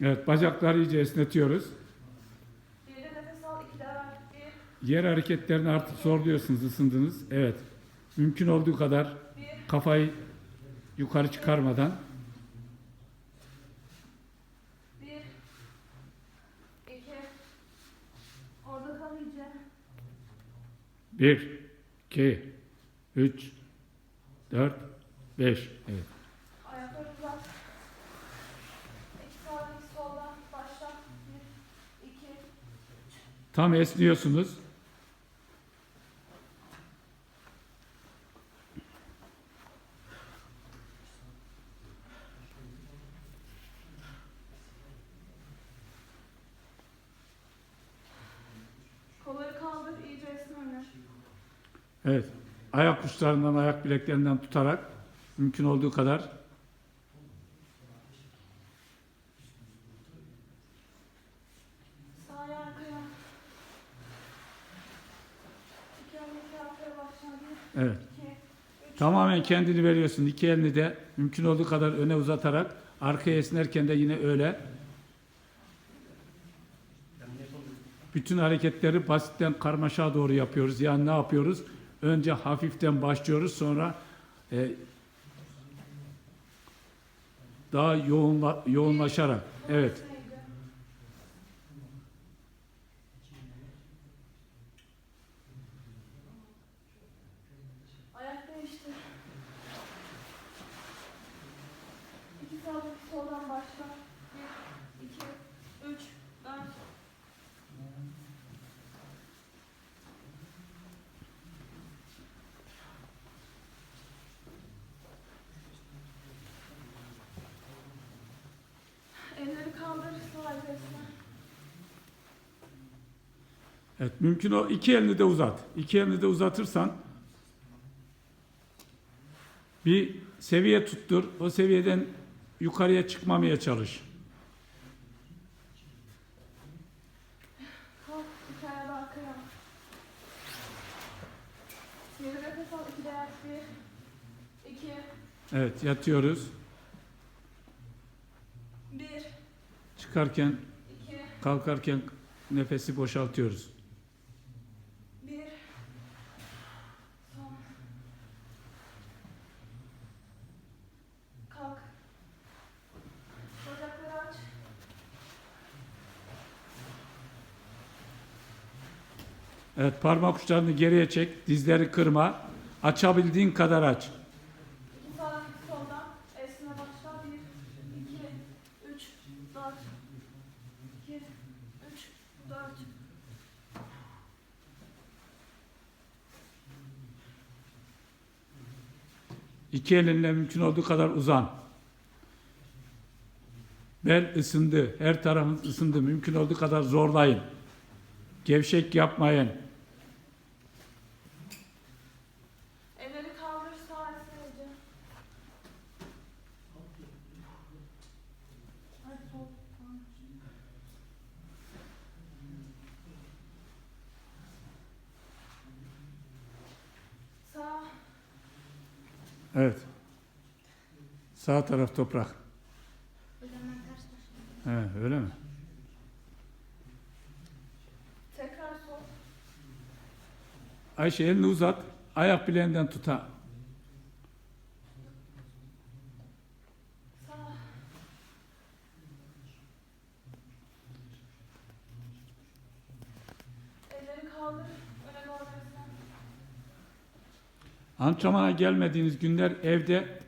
Evet, bacakları iyice esnetiyoruz. Yer hareketlerini artık zorluyorsunuz, ısındınız. Evet. Mümkün olduğu kadar kafayı yukarı çıkarmadan. bir, iki. Orada kal iyice. 1, 2, 3, 4, 5. Evet. Ayakları uzat. İki sağdan iki soldan. Başla. Bir, iki, Tam esniyorsunuz. Kolları kaldır. iyice esne öne. Evet. Ayak uçlarından, ayak bileklerinden tutarak mümkün olduğu kadar Sağ ayağı arkaya. İki elini iki arkaya başla. Bir, evet. Tamamen kendini veriyorsun. İki elini de mümkün olduğu kadar öne uzatarak arkaya esnerken de yine öyle. Bütün hareketleri basitten karmaşa doğru yapıyoruz. Yani ne yapıyoruz? Önce hafiften başlıyoruz. Sonra e, daha yoğunla, yoğunlaşarak. Evet. İki soldan başla. Bir, iki, üç, dört. Elleri kaldır, sağ esne. Evet, mümkün o iki elini de uzat. İki elini de uzatırsan bir seviye tuttur. O seviyeden yukarıya çıkmamaya çalış. Kalk, iki ayağı da arkaya. Geri nefes al, iki de ayak. Bir, iki, Evet, yatıyoruz. bir, Çıkarken, iki, kalkarken nefesi boşaltıyoruz. bir. Son. Kalk. Bacakları aç. Evet, parmak uçlarını geriye çek, dizleri kırma. Açabildiğin kadar aç. İki. İki elinle mümkün olduğu kadar uzan. Bel ısındı, her tarafınız ısındı. Mümkün olduğu kadar zorlayın. Gevşek yapmayın. Elleri kaldır, sağ esnece. Ay sol. Tamam. Sağ. Evet. Sağ taraf toprak. He, öyle mi? Tekrar sol. Ayşe elini uzat. Ayak bileğinden tut ha. Sağ. Elleri kaldır. Öne doğru esne. Antrenmana gelmediğiniz günler evde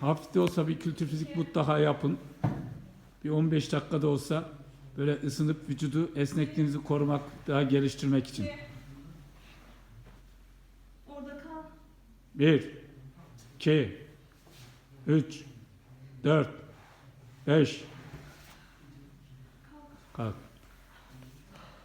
hafif de olsa bir kültür fizik mutlaka yapın. Bir 15 dakikada olsa böyle ısınıp vücudu esnekliğinizi korumak, daha geliştirmek için. Orada kal. 1 2 3 4 5 Kalk. Kalk.